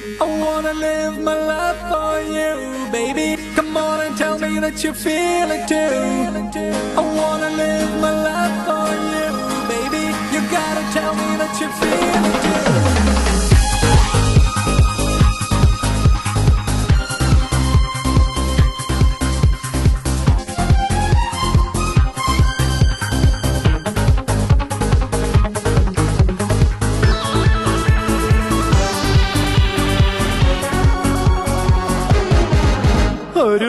I wanna live my life for you, baby. Come on and tell me that you feel it too. I wanna live my life for you, baby. You gotta tell me that you feel it ഒരു